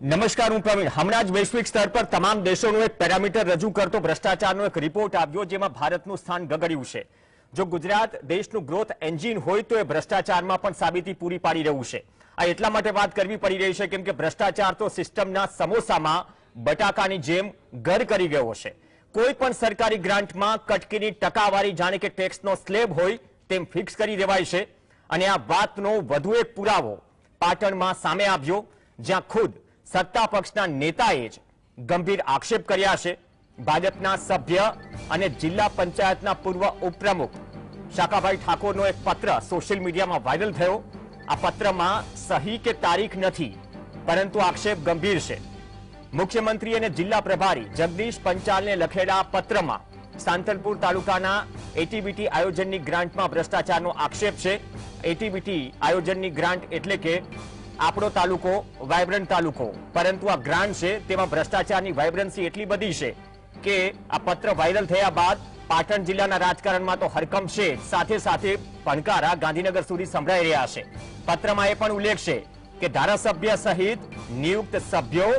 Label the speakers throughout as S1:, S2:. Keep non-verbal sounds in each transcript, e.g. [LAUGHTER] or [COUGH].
S1: નમસ્કાર, હું પ્રવીણ. હમણાં જ વૈશ્વિક સ્તર પર તમામ દેશોનું એક પેરામીટર રજૂ કરતો ભ્રષ્ટાચારનો એક રિપોર્ટ આવ્યો જેમાં ભારતનું સ્થાન ગગડ્યું છે. જો ગુજરાત દેશનું ગ્રોથ એન્જિન હોય તો એ ભ્રષ્ટાચારમાં પણ સાબિતી પૂરી પાડી રહ્યું છે. આ એટલા માટે વાત કરવી પડી રહી છે કેમ કે ભ્રષ્ટાચાર તો સિસ્ટમના સમોસામાં બટાકાની જેમ ઘર કરી ગયો છે. કોઈ પણ સરકારી ગ્રાન્ટમાં કટકીની ટકાવારી જાણે કે ટેક્સનો સ્લેબ હોય તેમ ફિક્સ કરી દેવાય છે. અને આ વાતનો વધુ એક પુરાવો પાટણમાં સામે આવ્યો, જ્યાં ખુદ સત્તા પક્ષના નેતાએ જ ગંભીર આક્ષેપ કર્યા છે. ભાજપના સભ્ય અને જિલ્લા પંચાયતના પૂર્વ ઉપપ્રમુખ શાકાભાઈ ઠાકોરનો એક પત્ર સોશિયલ મીડિયામાં વાયરલ થયો. આ પત્રમાં સહી કે તારીખ નથી, પરંતુ આક્ષેપ ગંભીર છે. મુખ્યમંત્રી અને જિલ્લા પ્રભારી જગદીશ પંચાલને લખેલા પત્રમાં સાંતલપુર તાલુકાના એટીબીટી આયોજનની ગ્રાન્ટમાં ભ્રષ્ટાચારનો આક્ષેપ છે. એટીબીટી આયોજનની ગ્રાન્ટ એટલે કે આપણો તાલુકો વાયબ્રન્ટ તાલુકો. પરંતુ આ ગ્રાન્ટ છે, તેમાં ભ્રષ્ટાચારની વાયબ્રન્સી એટલી બધી છે કે આ પત્ર વાયરલ થયા બાદ પાટણ જિલ્લાના રાજકારણમાં તો હરકમ છે, સાથે સાથે ભણકારા ગાંધીનગર સુધી સંભળાઈ રહ્યા છે. પત્રમાં એ પણ ઉલ્લેખ છે કે ધારાસભ્ય સહિત નિયુક્ત સભ્યો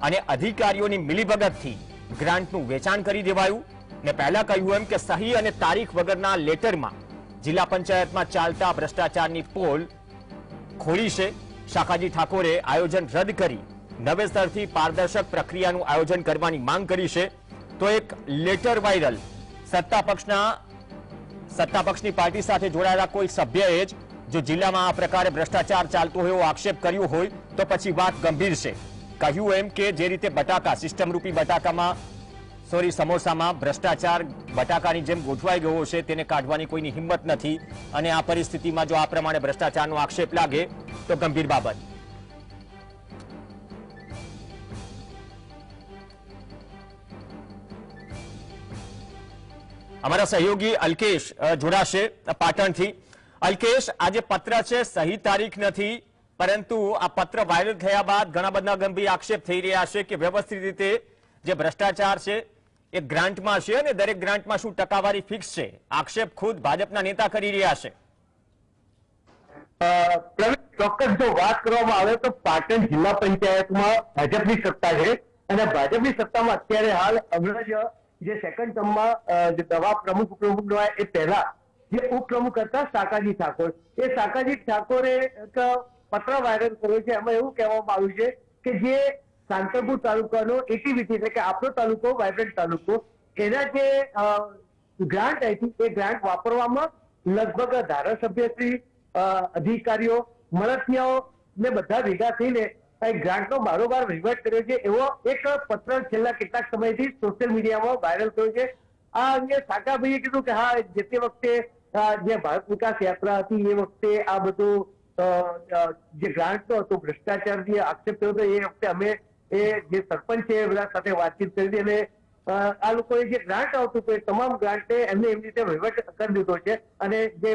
S1: અને અધિકારીઓની મિલીભગતથી ગ્રાન્ટનું વેચાણ કરી દેવાયું ને પહેલા કહ્યું એમ કે સહી અને તારીખ વગરના લેટરમાં જિલ્લા પંચાયતમાં ચાલતા ભ્રષ્ટાચારની પોલ ખોલી છે. શાખાજી ઠાકોરે આયોજન રદ કરી નવેસરથી પારદર્શક પ્રક્રિયાનું આયોજન કરવાની માંગ કરી છે. તો એક લેટર વાયરલ. સત્તા પક્ષના, સત્તા પક્ષની પાર્ટી સાથે જોડાયેલા કોઈ સભ્યએ જ જો જિલ્લામાં આ પ્રકારે ભ્રષ્ટાચાર ચાલતો હોય એવો આક્ષેપ કર્યો હોય તો પછી વાત ગંભીર છે. કહ્યું એમ કે જે રીતે બટાકા સિસ્ટમ રૂપી બટાકામાં સોરી, સમોસામાં ભ્રષ્ટાચાર બટાકાની જેમ ગોઠવાઈ ગયો છે, તેને કાઢવાની કોઈની હિંમત નથી. અને આ પરિસ્થિતિમાં જો આ પ્રમાણે ભ્રષ્ટાચારનો આક્ષેપ લાગે, તો ગંભીર બાબત. અમારા સહયોગી અલ્કેશ જોડાશે પાટણથી. અલ્કેશ આ જે પત્ર છે, સહી તારીખ નથી, પરંતુ આ પત્ર વાયરલ થયા બાદ ઘણા બધા ગંભીર આક્ષેપ થઈ રહ્યા છે કે વ્યવસ્થિત રીતે જે ભ્રષ્ટાચાર છે એ ગ્રાન્ટમાં છે અને દરેક ગ્રાન્ટમાં શું ટકાવારી ફિક્સ છે? આક્ષેપ ખુદ ભાજપના નેતા કરી રહ્યા છે.
S2: ચોક્કસ જો વાત કરવામાં આવે તો પાટણ જિલ્લા પંચાયતમાં ભાજપની સત્તા છે અને ભાજપની સત્તામાં અત્યારે હાલ હમણાં જ સેકન્ડ ટર્મમાં જે દવા પ્રમુખ, ઉપપ્રમુખ બન્યા એ પહેલા જે ઉપપ્રમુખ હતા શાકાજી ઠાકોર. એ શાકાજી ઠાકોરે એક પત્ર વાયરલ કર્યો છે. એમાં એવું કહેવામાં આવ્યું છે કે જે સાંતરપુર તાલુકાનો એટીવીટી એટલે કે આપણો તાલુકો વાયબ્રન્ટ તાલુકો એના જે અ, ગ્રાન્ટ આવી હતી એ ગ્રાન્ટ વાપરવામાં લગભગ ધારાસભ્યશ્રી અ, અધિકારીઓ મળતિયાઓ ને બધા ભેગા થઈને આ ગ્રાન્ટનો બારોબાર વહીવટ કર્યો છે એવો એક પત્ર છેલ્લા કેટલાક સમયથી સોશિયલ મીડિયામાં વાયરલ થયો છે આ અંગે સાકાભાઈએ કીધું કે હા જે તે વખતે અ, જે ભારત વિકાસ યાત્રા હતી એ વખતે આ બધું અ, અ, જે ગ્રાન્ટનો હતો ભ્રષ્ટાચાર જે આક્ષેપ થયો હતો એ વખતે અમે એ જે સરપંચ છે બધા સાથે વાતચીત કરી અને આ લોકોએ જે ગ્રાન્ટ આવતું હતું, એ તમામ ગ્રાન્ટે એમને એમની રીતે વહીવટ કરી દીધો છે અને જે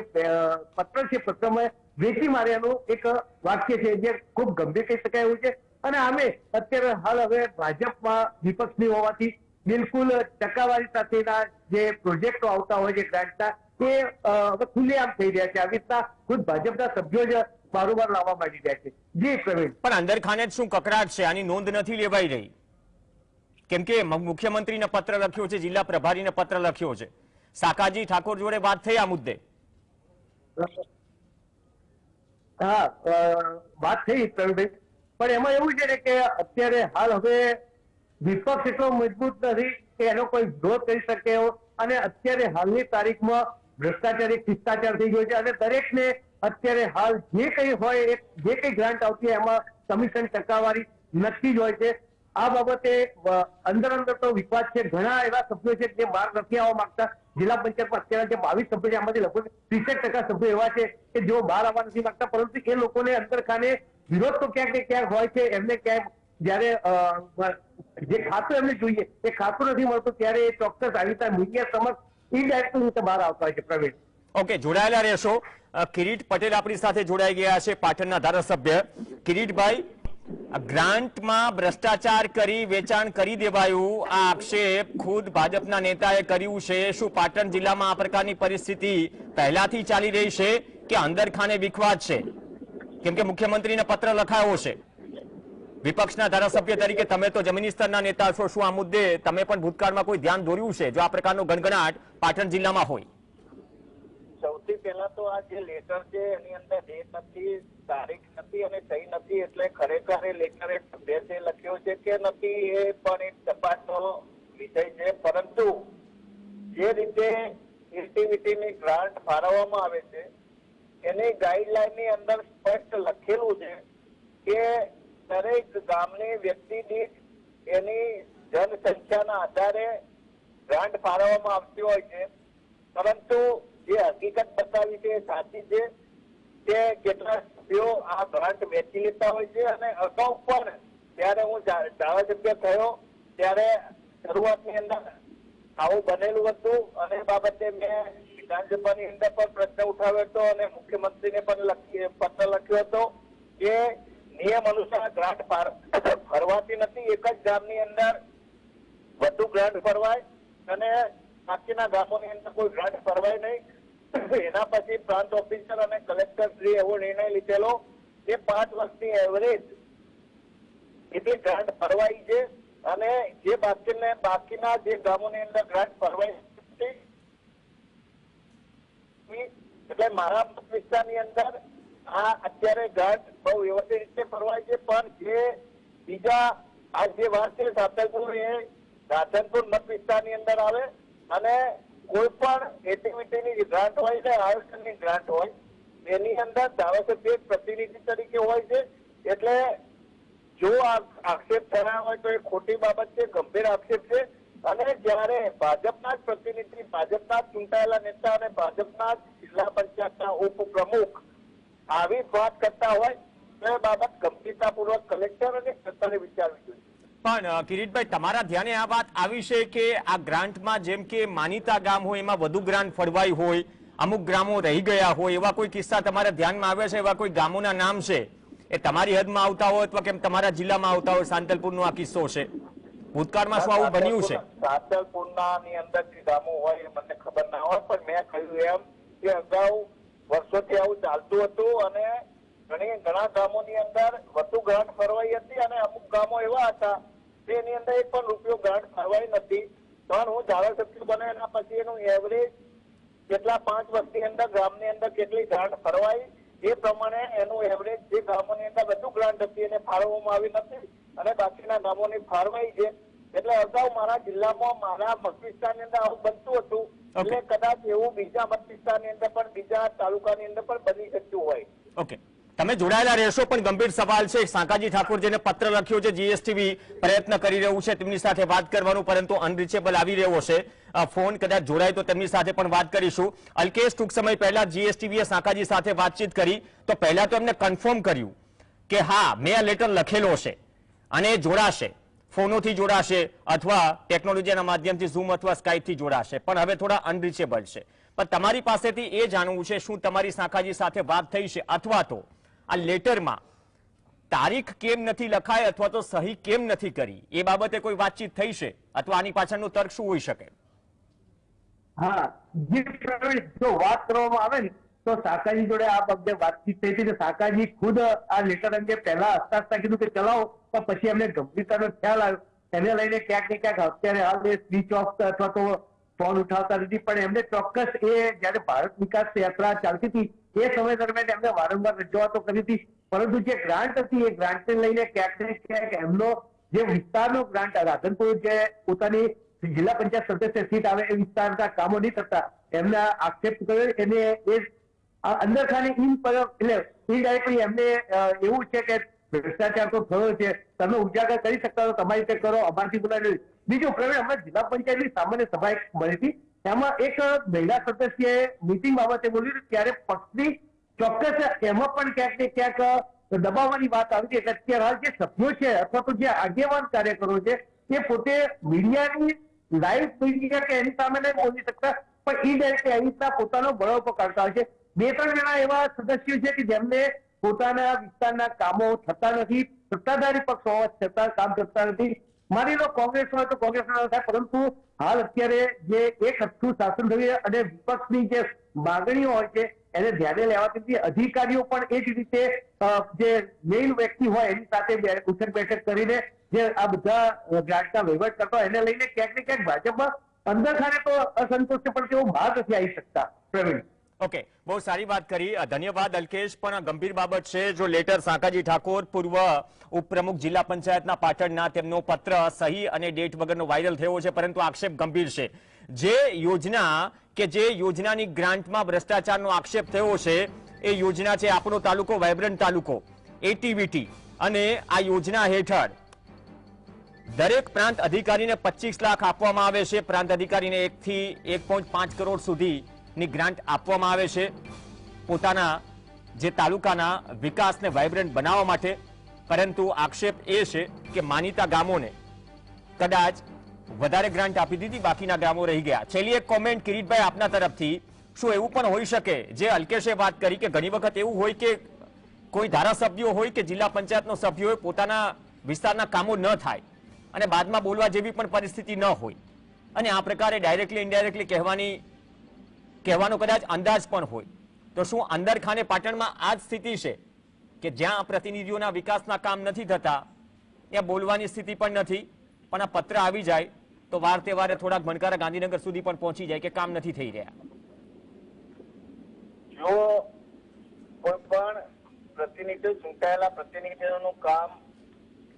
S2: પત્ર છે પત્રમાં વેચી માર્યાનું એક વાક્ય છે જે ખૂબ ગંભીર કહી શકાય એવું છે. અને અમે અત્યારે હાલ હવે ભાજપમાં વિપક્ષની હોવાથી બિલકુલ ટકાવારી સાથેના જે પ્રોજેક્ટો આવતા હોય છે ગ્રાન્ટના એ હવે ખુલ્લેઆમ થઈ રહ્યા છે. આવી રીતના ખુદ ભાજપના સભ્યો જ બારોબાર લાવવા માંડી રહ્યા છે. જી પ્રવીણ
S1: પણ અંદર ખાને શું કકરાટ છે? આની નોંધ નથી લેવાઈ રહી. કેમ કે મુખ્યમંત્રીને પત્ર લખ્યો છે જિલ્લા પ્રભારીને પત્ર લખ્યો છે. સાકાજી ઠાકોર જોડે વાત થઈ આ મુદ્દે?
S2: હા વાત થઈ પ્રવીણભાઈ પણ એમાં એવું છે કે અત્યારે હાલ હવે વિપક્ષ એટલો મજબૂત નથી કે એનો કોઈ વિરોધ કરી શકે એવો. અને અત્યારે હાલની તારીખમાં ભ્રષ્ટાચાર એક શિષ્ટાચાર થઈ ગયો છે. અને દરેકને અત્યારે હાલ જે કંઈ હોય જે કંઈ ગ્રાન્ટ આવતી હોય એમાં કમિશન ટકાવારી નક્કી જ હોય છે. આ બાબતે અંદર અંદર તો વિવાદ છે. ઘણા એવા સભ્યો છે જે બહાર નથી આવવા માંગતા. જિલ્લા પંચાયતમાં અત્યારે જે બાવીસ સભ્યો છે આમાંથી લગભગ ત્રીસેક ટકા સભ્યો એવા છે કે જેઓ બહાર આવવા નથી માંગતા. પરંતુ એ લોકોને અંદર ખાને વિરોધ તો ક્યાંક ને ક્યાંક હોય છે. એમને ક્યાંક જયારે જે ખાતું એમને જોઈએ, એ ખાતું નથી મળતું, ત્યારે એ ચોક્કસ આવી રીતે મીડિયા સમક્ષ ઇનડાયરેક્ટ રીતે બહાર આવતા હોય છે પ્રવીણ
S1: ઓકે, જોડાયેલા રહેશો. કિરીટ પટેલ આપણી સાથે જોડાઈ ગયા છે, પાટણના ધારાસભ્ય. કિરીટભાઈ ગ્રાન્ટમાં ભ્રષ્ટાચાર કરી, વેચાણ કરી દેવાયું. આ આક્ષેપ ખુદ ભાજપના નેતાએ કર્યું છે. શું પાટણ જિલ્લામાં આ પ્રકારની પરિસ્થિતિ પહેલાથી ચાલી રહી છે કે અંદરખાને વિખવાદ છે? કેમ કે મુખ્યમંત્રીને પત્ર લખાયો છે. વિપક્ષના ધારાસભ્ય તરીકે તમે તો જમીની સ્તરના નેતા છો. શું આ મુદ્દે તમે પણ ભૂતકાળમાં કોઈ ધ્યાન દોર્યું છે? જો આ પ્રકારનો ગણગણાટ પાટણ જિલ્લામાં હોય.
S3: પહેલા તો આ જે લેટર છે એની અંદર ડેટ નથી, તારીખ નથી અને થઈ નથી એટલે ખરેખર એ લેટર એ લખ્યો છે કે નથી એ પણ એક તપાસનો વિષય છે. પરંતુ જે રીતે એક્ટિવિટીની ગ્રાન્ટ ફાળવવામાં આવે છે, એની ગાઈડલાઈનની અંદર સ્પષ્ટ લખેલું છે કે દરેક ગામની વ્યક્તિ દીઠ એની જનસંખ્યાના આધારે ગ્રાન્ટ ફાળવવામાં આવતી હોય છે. પરંતુ જે હકીકત બતાવી છે સાચી છે. કે કેટલાક સભ્યો આ ગ્રાન્ટ વેચી લેતા હોય છે અને અગાઉ પણ જ્યારે હું ધારાસભ્ય થયો ત્યારે શરૂઆતની અંદર આવું બનેલું હતું અને બાબતે મેં વિધાનસભાની અંદર પણ પ્રશ્ન ઉઠાવ્યો હતો અને મુખ્યમંત્રીને પણ પત્ર લખ્યો હતો કે નિયમ અનુસાર ગ્રાન્ટ ફરવાતી નથી. એક જ ગામની અંદર વધુ ગ્રાન્ટ ફરવાય અને બાકીના ગામોની અંદર કોઈ ગ્રાન્ટ ફરવાય નહીં. [LAUGHS] એના પછી પ્રાંત ઓફિસર અને કલેક્ટર એવો નિર્ણય લીધેલો કે પાંચ વર્ષની એવરેજ એટલી ગ્રાન્ટ ભરવાઈ છે અને જે બાકીને બાકીના જે ગામોની અંદર ગ્રાન્ટ ભરવાઈ એટલે મારા વિસ્તારની અંદર આ અત્યારે ગ્રાન્ટ બહુ વ્યવસ્થિત રીતે ફરવાય છે, પણ જે બીજા આ જે વાત છે, સાતલપુર એ રાધનપુર મત વિસ્તારની અંદર આવે અને કોઈ પણ એક્ટિવિટીની ગ્રાન્ટ હોય ને આયોજનની ગ્રાન્ટ હોય, એની અંદર એક પ્રતિનિધિ તરીકે હોય છે. એટલે જો આક્ષેપ થયા હોય તો એ ખોટી બાબત છે, ગંભીર આક્ષેપ છે. અને જ્યારે ભાજપના જ પ્રતિનિધિ, ભાજપના જ ચૂંટાયેલા નેતા અને ભાજપના જ જિલ્લા પંચાયતના ઉપપ્રમુખ આવી વાત કરતા હોય, તો એ બાબત ગંભીરતાપૂર્વક કલેક્ટર અને સરકારે વિચારવી
S1: પણ કિરીટભાઈ, તમારા ધ્યાને આ વાત આવી છે કે આ ગ્રાન્ટમાં જેમ કે માનીતા ગામ હોય, એમાં વધુ ગ્રાન્ટ ફળવાઈ હોય, અમુક ગ્રામો રહી ગયા હોય, એવા કોઈ કિસ્સા તમારા ધ્યાનમાં આવ્યા છે, એવા કોઈ ગામોના નામ છે? એ તમારી હદમાં આવતા હોય અથવા કેમ તમારા જિલ્લામાં આવતા હોય, સાંતલપુરનો આ કિસ્સો છે? ભૂતકાળમાં શું આવું બન્યું છે?
S3: સાતલપુરના અંદર ગામો હોય મને ખબર ના હોય, પણ મેં કહ્યું એમ કે અગાઉ વર્ષોથી આવું ચાલતું હતું અને ઘણી, ઘણા ગામોની અંદર વધુ ગ્રાન્ટ ફરવાઈ હતી અને અમુક ગામો એવા હતા જેની અંદર એક પણ રૂપિયો ગ્રાન્ટ ફાળવાઈ નથી. પણ હું ધારાસભ્ય બન્યો એના પછી એનું એવરેજ કેટલા પાંચ વર્ષની અંદર ગામની અંદર કેટલી ગ્રાન્ટ ફરવાઈ એ પ્રમાણે એનું એવરેજ જે ગામોની અંદર વધુ ગ્રાન્ટ હતી એને ફાળવવામાં આવી નથી અને બાકીના ગામોની ફાળવાઈ છે. એટલે અગાઉ મારા જિલ્લામાં મારા મત વિસ્તારની અંદર આવું બનતું હતું. એટલે કદાચ એવું બીજા મત વિસ્તારની અંદર પણ બીજા તાલુકાની અંદર પણ બની શકતું હોય.
S1: ઓકે તમે જોડાયેલા રહેશો, પણ ગંભીર સવાલ છે. સાંકાજી ઠાકોર જેને પત્ર લખ્યો છે જીએસટીવી પ્રયત્ન કરી રહ્યું છે, તેમની સાથે વાત કરવાનું, પરંતુ અનરીચેબલ આવી રહ્યો છે. ફોન કદાચ જોડાય તો તેમની સાથે પણ વાત કરીશું. અલ્કેશ ટૂંક સમય પહેલા જીએસટીવીએ સાંકાજી સાથે વાતચીત કરી. તો પહેલા તો એમને કન્ફર્મ કર્યું કે હા, મેં આ લેટર લખેલો છે અને જોડાશે. ફોનોથી જોડાશે અથવા ટેકનોલોજીના માધ્યમથી ઝૂમ અથવા સ્કાઈપથી જોડાશે. પણ હવે થોડા અનરીચેબલ છે. પણ તમારી પાસેથી એ જાણવું છે, શું તમારી શાખાજી સાથે વાત થઈ છે અથવા તો આ લેટરમાં તારીખ કેમ નથી લખાય અથવા તો સહી કેમ નથી કરી? એ બાબતે કોઈ વાતચીત થઈ છે? અથવા આની પાછળનું તર્ક શું હોઈ શકે?
S2: હા, જે વાત કરવામાં આવે ને, તો સાકાજી જોડે આ અંગે વાતચીત થઈ હતી કે સાકાજી ખુદ આ લેટર અંગે પહેલા હસતા હસતા કીધું કે ચલાવો, પણ પછી એમને ગંભીરતાનો ખ્યાલ આવ્યો. એને લઈને ક્યાંક ને ક્યાંક અત્યારે હાલ સ્વિચ ઓફ અથવા તો ફોન ઉઠાવતા નથી, પણ એમને ચોક્કસ એ જયારે ભારત વિકાસ યાત્રા ચાલતી હતી, એ સમય દરમિયાન એમને વારંવાર રજૂઆતો કરી હતી. પરંતુ જે ગ્રાન્ટ હતી, એ ગ્રાન્ટને લઈને ક્યાંક ને ક્યાંક એમનો જે વિસ્તારનો ગ્રાન્ટ રાધનપુર જે પોતાની જિલ્લા પંચાયત સદસ્ય સીટ આવે એ વિસ્તારના કામો નહીં થતા એમને આક્ષેપ કર્યો એને એ અંદર ખાને ઇન એટલે ઇનડાયરેક્ટલી એમને એવું છે કે ભ્રષ્ટાચાર તો થયો છે. તમે ઉજાગર કરી શકતા હો, તમારી રીતે કરો, અમારથી બોલાવી બીજું પ્રવીણ હમણાં જિલ્લા પંચાયતની સામાન્ય સભા એક મળી હતી. એમાં એક મહિલા સદસ્યએ મીટિંગ બાબતે બોલ્યું ત્યારે પક્ષની ચોક્કસ એમાં પણ ક્યાંક ને ક્યાંક દબાવવાની વાત આવી હતી. એટલે અત્યારે હાલ જે સભ્યો છે અથવા તો જે આગેવાન કાર્યકરો છે, એ પોતે મીડિયાની લાઈવ મીડિયા કે એની સામે નહીં બોલી શકતા. પણ ઇનડાયરેક્ટલી આવી રીતના પોતાનો બળો પકડતા હોય છે. બે ત્રણ જણા એવા સદસ્યો છે કે જેમને પોતાના વિસ્તારના કામો થતા નથી. સત્તાધારી પક્ષ હોવા છતાં કામ કરતા નથી. માની કોંગ્રેસ હોય તો કોંગ્રેસ પરંતુ હાલ અત્યારે જે એક હથું શાસન થયું અને વિપક્ષની જે માગણીઓ હોય છે, એને ધ્યાને લેવાથી નથી અધિકારીઓ પણ એ જ રીતે જે મેઇન વ્યક્તિ હોય એની સાથે ઉઠક બેઠક કરીને જે આ બધા ગ્રાન્ટના વહીવટ કરતા એને લઈને ક્યાંક ને ક્યાંક ભાજપમાં અંદર ખાને તો અસંતોષ છે પણ તેઓ બહાર નથી આવી શકતા, પ્રવીણ.
S1: ઓકે, બહુ સારી વાત કરી. ધન્યવાદ અલ્કેશ. પણ ગંભીર બાબત છે, જો લેટર સાંકાજી ઠાકોર પૂર્વ ઉપપ્રમુખ જિલ્લા પંચાયતના પાટણના તેમનો પત્ર સહી અને ડેટ વગરનો વાયરલ થયો છે, પરંતુ આક્ષેપ ગંભીર છે. જે યોજના કે જે યોજનાની ગ્રાન્ટમાં ભ્રષ્ટાચારનો આક્ષેપ થયો છે, એ યોજના છે આપણો તાલુકો, વાયબ્રન્ટ તાલુકો એટીવીટી અને આ યોજના હેઠળ દરેક પ્રાંત અધિકારીને પચીસ લાખ આપવામાં આવે છે. પ્રાંત અધિકારીને એકથી એક પોઈન્ટ પાંચ કરોડ સુધીની ગ્રાન્ટ આપવામાં આવે છે. પોતાના જે તાલુકાના વિકાસને વાઇબ્રન્ટ બનાવવા માટે, પરંતુ આક્ષેપ એ છે કે માનીતા ગામોને કદાચ વધારે ગ્રાન્ટ આપી દીધી બાકીના ગામો રહી ગયા. છેલ્લી એક કોમેન્ટ કિરીટભાઈ આપના તરફથી, શું એવું પણ હોઈ શકે? જે અલ્કેશે વાત કરી કે ઘણી વખત એવું હોય કે કોઈ ધારાસભ્યો હોય કે જિલ્લા પંચાયતનો સભ્યો પોતાના વિસ્તારના કામો ન થાય અને બાદમાં બોલવા જેવી પણ પરિસ્થિતિ ન હોય. અને આ પ્રકારે ડાયરેક્ટલી ઇનડાયરેક્ટલી કહેવાની કહેવાનો કદાચ અંદાજ પણ હોય. તો શું અંદરખાને પાટણમાં આ જ સ્થિતિ છે? કે જ્યાં પ્રતિનિધિઓના વિકાસના કામ નથી થતા, ત્યાં બોલવાની સ્થિતિ પણ નથી, પણ આ પત્ર આવી જાય, તો વાર તહેવારે થોડાક મણકારા ગાંધીનગર સુધી પણ પહોંચી જાય કે કામ નથી થઈ રહ્યા.
S3: જો કોઈ પણ પ્રતિનિધિ ચૂંટાયેલા પ્રતિનિધિઓનું કામ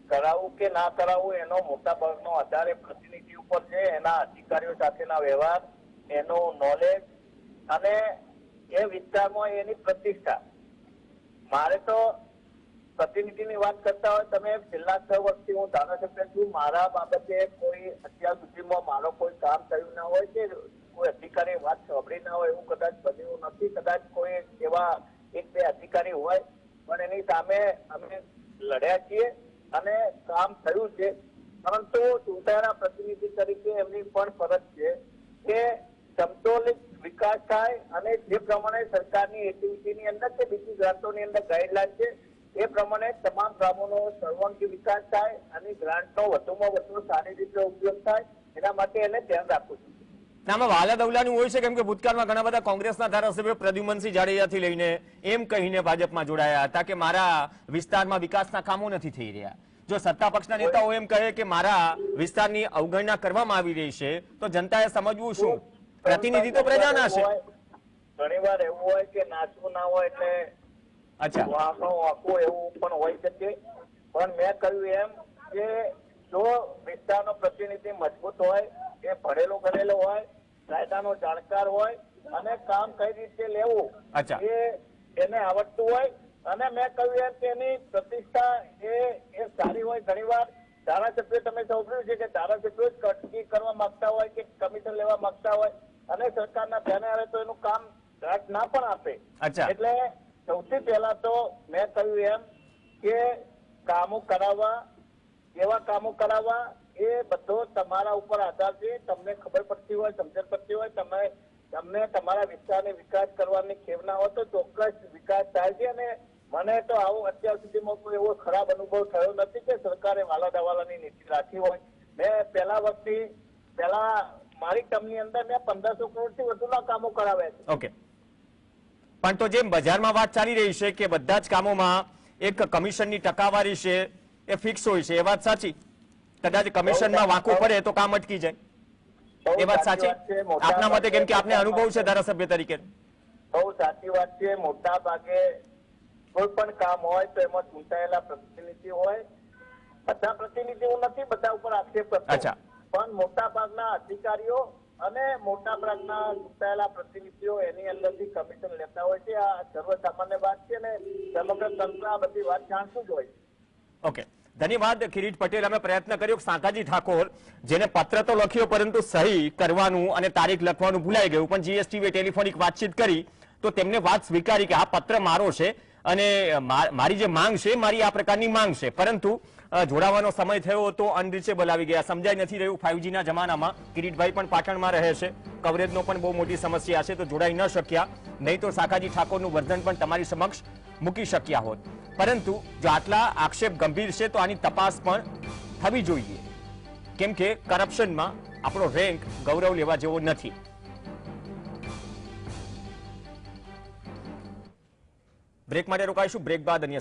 S3: કરાવવું કે ના કરાવવું એનો મોટા ભાગનો આધાર એ પ્રતિનિધિ ઉપર છે, એના અધિકારીઓ સાથેના વ્યવહાર, એનું નોલેજ અને એ વિસ્તારમાં એની પ્રતિષ્ઠા. મારે તો પ્રતિનિધિની વાત કરતા હોય, તમે છેલ્લા છ વર્ષથી હું ધારાસભ્ય છું, મારા બાબતે કોઈ અત્યાર સુધીમાં મારો કોઈ કામ થયું ના હોય કે કોઈ અધિકારી વાત સાંભળી ના હોય, એવું કદાચ બન્યું નથી, કદાચ કોઈ એવા એક બે અધિકારી હોય, પણ એની સામે અમે લડ્યા છીએ અને કામ થયું છે. પરંતુ ચૂંટાયેલા પ્રતિનિધિ તરીકે એમની પણ ફરજ છે કે સમતોલિત વિકાસ થાય અને જે પ્રમાણે સરકારની એક્ટિવિટીની અંદર કે બીજી ગ્રાન્ટોની અંદર ગાઈડલાઈન છે, એ પ્રમાણે તમામ ગામોનો સર્વાંગી વિકાસ થાય અને ગ્રાન્ટનો વધુમાં વધુ સારી રીતે ઉપયોગ થાય, એના માટે એને ધ્યાન રાખવું છું
S1: આમાં વાલા હોય છે કેમ ભૂતકાળમાં ઘણા બધા કોંગ્રેસના ધારાસભ્યો પ્રદ્યુમનસિંહ જાડેજાથી લઈને એમ કહીને ભાજપમાં જોડાયા હતા કે મારા વિસ્તારમાં વિકાસના કામો નથી થઈ રહ્યા. જો સત્તા પક્ષના નેતાઓ એમ કહે કે મારા વિસ્તારની અવગણના કરવામાં આવી રહી છે, તો જનતાએ સમજવું શું? પ્રતિનિધિ તો પ્રજાના છે.
S3: ઘણી વાર એવું હોય કે નાચવું ના હોય એટલે
S1: અચ્છા.
S3: વાંકણું વાંકું એવું પણ હોય શકે. પણ મેં કહ્યું એમ કે જો વિસ્તારનો પ્રતિનિધિ મજબૂત હોય એ ભણેલો ગણેલો હોય કાયદાનો જાણકાર હોય અને કામ કઈ રીતે લેવું. એ એને આવડતું હોય. અને મેં કહ્યું એમ કે એની પ્રતિષ્ઠા એ એ સારી હોય ઘણીવાર ધારાસભ્યો તમે સાંભળ્યું છે કે ધારાસભ્યો જ કટકી કરવા માંગતા હોય કે કમિશન લેવા માંગતા હોય. અને સરકારના ધ્યાને આવે તો એનું કામ ના પણ આપે. એટલે સૌથી પહેલા તો મેં કહ્યું એમ કે કામો કરાવવા એવા કામો કરાવવા એ બધો તમારા ઉપર આધાર છે. તમને ખબર પડતી હોય સમજણ પડતી હોય તમે તમને તમારા વિસ્તારને વિકાસ કરવાની ખેવના હોય તો ચોક્કસ વિકાસ થાય છે. અને મને તો આવો અત્યાર સુધીમાં કોઈ એવો ખરાબ અનુભવ થયો નથી કે સરકારે વાલા દવાલાની નીતિ રાખી હોય. મેં પહેલા વખતે પહેલા મારી ટર્મની અંદર મેં પંદરસો કરોડથી વધુના કામો કરાવ્યા છે.
S1: ઓકે પણ તો જેમ બજારમાં વાત ચાલી રહી છે કે બધા જ કામોમાં એક કમિશનની ટકાવારી છે એ ફિક્સ હોય છે એ વાત સાચી. કદાચ કમિશનમાં વાંકું પડે તો કામ અટકી જાય. એ વાત સાચી આપના મતે કેમ કે આપને અનુભવ છે ધારાસભ્ય તરીકે.
S3: બહુ સાચી વાત છે મોટા ભાગે કોઈ પણ કામ હોય તો એમાં ચૂંટાયેલા પ્રતિનિધિ હોય. બધા પ્રતિનિધિઓ નથી બધા ઉપર આક્ષેપ કરતો
S1: અચ્છા.
S3: પણ મોટા ભાગના અધિકારીઓ અને મોટા ભાગના ચૂંટાયેલા પ્રતિનિધિઓ એની અંદરથી કમિશન લેતા હોય છે. આ સર્વસામાન્ય વાત છે ને સમગ્ર તંત્ર આ બધી વાત જાણતું જ હોય
S1: ઓકે ધન્યવાદ, કિરીટ પટેલ. અમે પ્રયત્ન કર્યો સાંકાજી ઠાકોર, જેને પત્ર તો લખ્યો પરંતુ સહી કરવાનું અને તારીખ લખવાનું ભૂલાઈ ગયું, પણ જીએસટીવીએ ટેલિફોનિક વાતચીત કરી, તો તેમને વાત સ્વીકારી કે આ પત્ર મારો છે અને મારી જે માંગ છે, મારી આ પ્રકારની માંગ છે. પરંતુ જોડાવાનો સમય થયો તો અનરીચેબલ આવી ગયા. સમજાઈ નથી રહ્યું ફાઈવજી ના જમાનામાં કિરીટભાઈ પણ પાટણમાં રહે છે. કવરેજનો પણ બહુ મોટી સમસ્યા છે, તો જોડાઈ ન શક્યા. નહીં તો શાખાજી ઠાકોરનું વર્ધન પણ તમારી સમક્ષ મૂકી શક્યા હોત. પરંતુ જો આટલા આક્ષેપ ગંભીર છે, તો આની તપાસ પણ થવી જોઈએ. કેમ કે કરપ્શનમાં આપણો રેન્ક ગૌરવ લેવા જેવો નથી. બ્રેક માટે રોકાઈશું. બ્રેક બાદ અન્ય